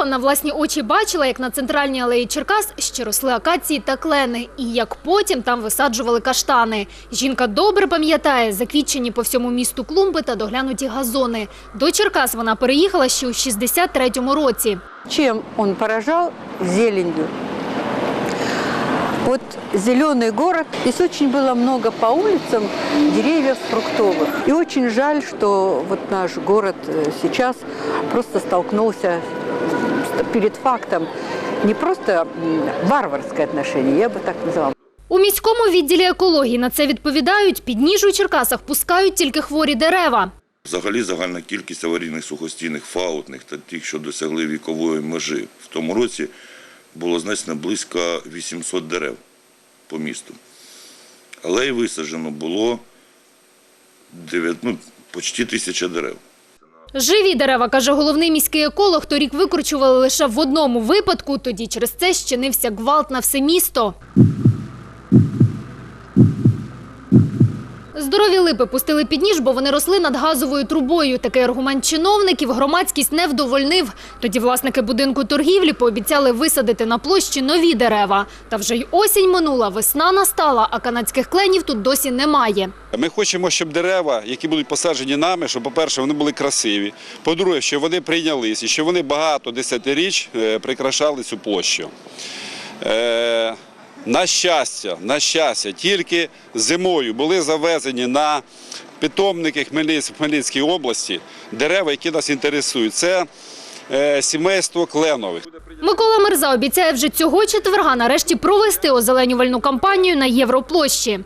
цього на власні очі бачила, як на центральній алеї Черкас ще росли акації та клени, і як потім там висаджували каштани. Жінка добре пам'ятає заквітчені по всьому місту клумби та доглянуті газони. До Черкас вона переїхала ще у 63-му році. Чем он поражал? Зеленью. Вот зеленый город. Здесь очень было много по улицам деревьев фруктовых. И очень жаль, что вот наш город э, сейчас просто столкнулся перед фактом не просто м, варварское отношение, я бы так назвала. У міському відділі екології на це відповідають, під ніж у Черкасах пускають тільки хворі дерева. Взагалі загальна кількість аварійних сухостійних фаутних та тих, що досягли вікової межі в тому році, було знесено близько 800 дерев по місту. Але й висаджено було 9, ну, почти тисяча дерев. Живі дерева, каже головний міський еколог, торік викорчували лише в одному випадку, тоді через це щинився гвалт на все місто. Здорові липи пустили під ніж, бо вони росли над газовою трубою. Такий аргумент чиновників громадськість не вдовольнив. Тоді власники будинку торгівлі пообіцяли висадити на площі нові дерева. Та вже й осінь минула, весна настала, а канадських кленів тут досі немає. Ми хочемо, щоб дерева, які будуть посаджені нами, щоб, по-перше, вони були красиві. По-друге, щоб вони прийнялись і щоб вони багато десятиріч е, прикрашали цю площу. На щастя, на щастя, тільки зимою були завезені на питомники Хмельницької області дерева, які нас інтересують. Це е, сімейство кленових. Микола Мерза обіцяє вже цього четверга нарешті провести озеленювальну кампанію на Європлощі.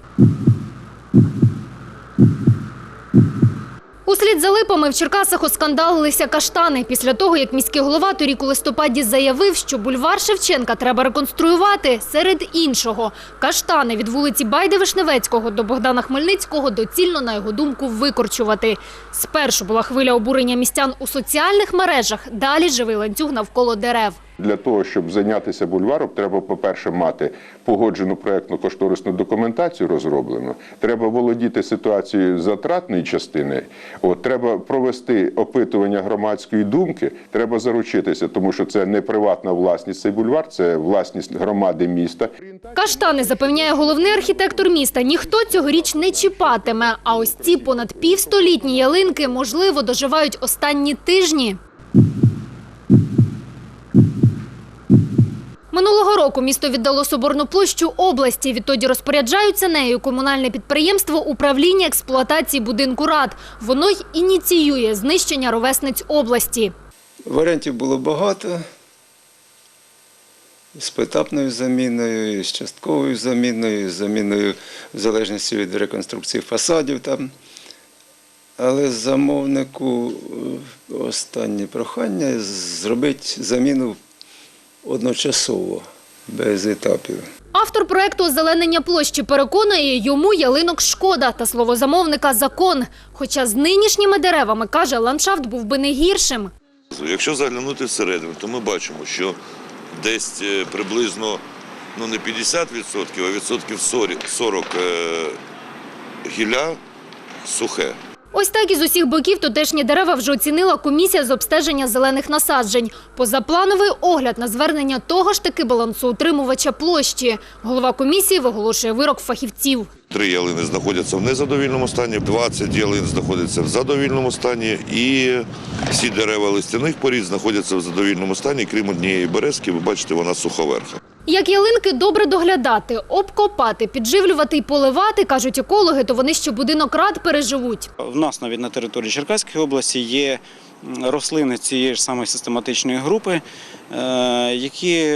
Услід за липами в Черкасах оскандалилися каштани після того, як міський голова торік у листопаді заявив, що бульвар Шевченка треба реконструювати серед іншого. Каштани від вулиці Байди-Вишневецького до Богдана Хмельницького доцільно, на його думку, викорчувати. Спершу була хвиля обурення містян у соціальних мережах, далі живий ланцюг навколо дерев. Для того, щоб зайнятися бульваром, треба, по-перше, мати погоджену проєктну кошторисну документацію розроблену. Треба володіти ситуацією затратної частини. От, треба провести опитування громадської думки. Треба заручитися, тому що це не приватна власність цей бульвар, це власність громади міста. Каштани, запевняє головний архітектор міста, ніхто цьогоріч не чіпатиме. А ось ці понад півстолітні ялинки, можливо, доживають останні тижні. Року місто віддало Соборну площу області. Відтоді розпоряджаються нею комунальне підприємство управління експлуатації будинку рад. Воно й ініціює знищення ровесниць області. Варіантів було багато. З поетапною заміною, з частковою заміною, з заміною в залежності від реконструкції фасадів. Але замовнику е, останнє прохання зробити заміну одночасово, без етапів. Автор проекту озеленення площі переконує, йому ялинок шкода, та слово замовника – закон. Хоча з нинішніми деревами, каже, ландшафт був би не гіршим. Якщо заглянути всередину, то ми бачимо, що десь е, приблизно ну не 50%, а відсотків 40 40 е, гілля сухе. Ось так із усіх боків тутешні дерева вже оцінила комісія з обстеження зелених насаджень. Позаплановий огляд на звернення того ж таки балансоутримувача площі. Голова комісії виголошує вирок фахівців. Три ялини знаходяться в незадовільному стані, 20 ялин знаходяться в задовільному стані, і всі дерева листяних порід знаходяться в задовільному стані, крім однієї березки, ви бачите, вона суховерха. Як ялинки добре доглядати, обкопати, підживлювати і поливати, кажуть екологи, то вони ще будинок рад переживуть. В нас навіть на території Черкаської області є рослини цієї ж самої систематичної групи, е, які,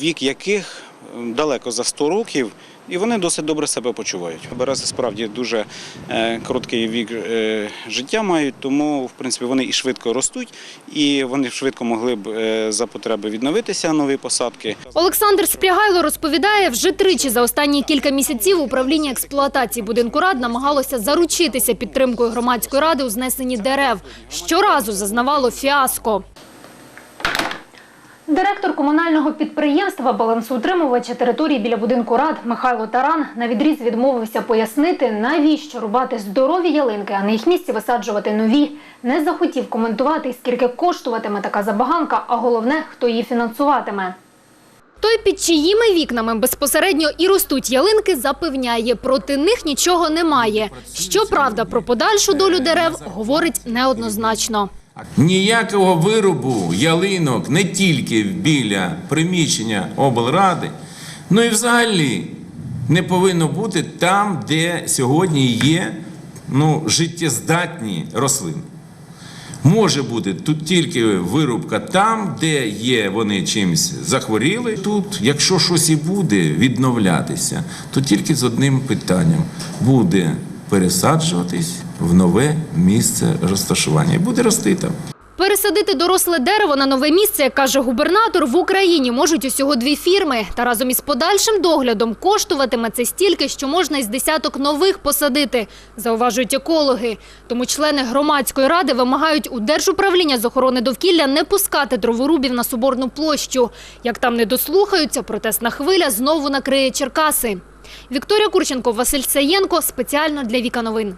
вік яких далеко за 100 років, і вони досить добре себе почувають. Берези справді дуже е, короткий вік е, життя мають, тому в принципі вони і швидко ростуть, і вони швидко могли б е, за потреби відновитися нові посадки. Олександр Спрягайло розповідає, вже тричі за останні кілька місяців управління експлуатації будинку рад намагалося заручитися підтримкою громадської ради у знесенні дерев. Щоразу зазнавало фіаско. Директор комунального підприємства балансоутримувача території біля будинку рад Михайло Таран на відріз відмовився пояснити, навіщо рубати здорові ялинки, а на їх місці висаджувати нові. Не захотів коментувати, скільки коштуватиме така забаганка, а головне, хто її фінансуватиме. Той, під чиїми вікнами безпосередньо і ростуть ялинки, запевняє, проти них нічого немає. Щоправда, про подальшу долю дерев говорить неоднозначно. Ніякого виробу ялинок не тільки біля приміщення облради, ну і взагалі не повинно бути там, де сьогодні є ну, життєздатні рослини. Може бути тут тільки вирубка там, де є вони чимось захворіли. Тут, якщо щось і буде відновлятися, то тільки з одним питанням буде пересаджуватись в нове місце розташування буде рости там. Пересадити доросле дерево на нове місце, як каже губернатор, в Україні можуть усього дві фірми. Та разом із подальшим доглядом коштуватиме це стільки, що можна із десяток нових посадити, зауважують екологи. Тому члени громадської ради вимагають у Держуправління з охорони довкілля не пускати дроворубів на Соборну площу. Як там не дослухаються, протестна хвиля знову накриє Черкаси. Вікторія Курченко, Василь Саєнко спеціально для Віка Новин.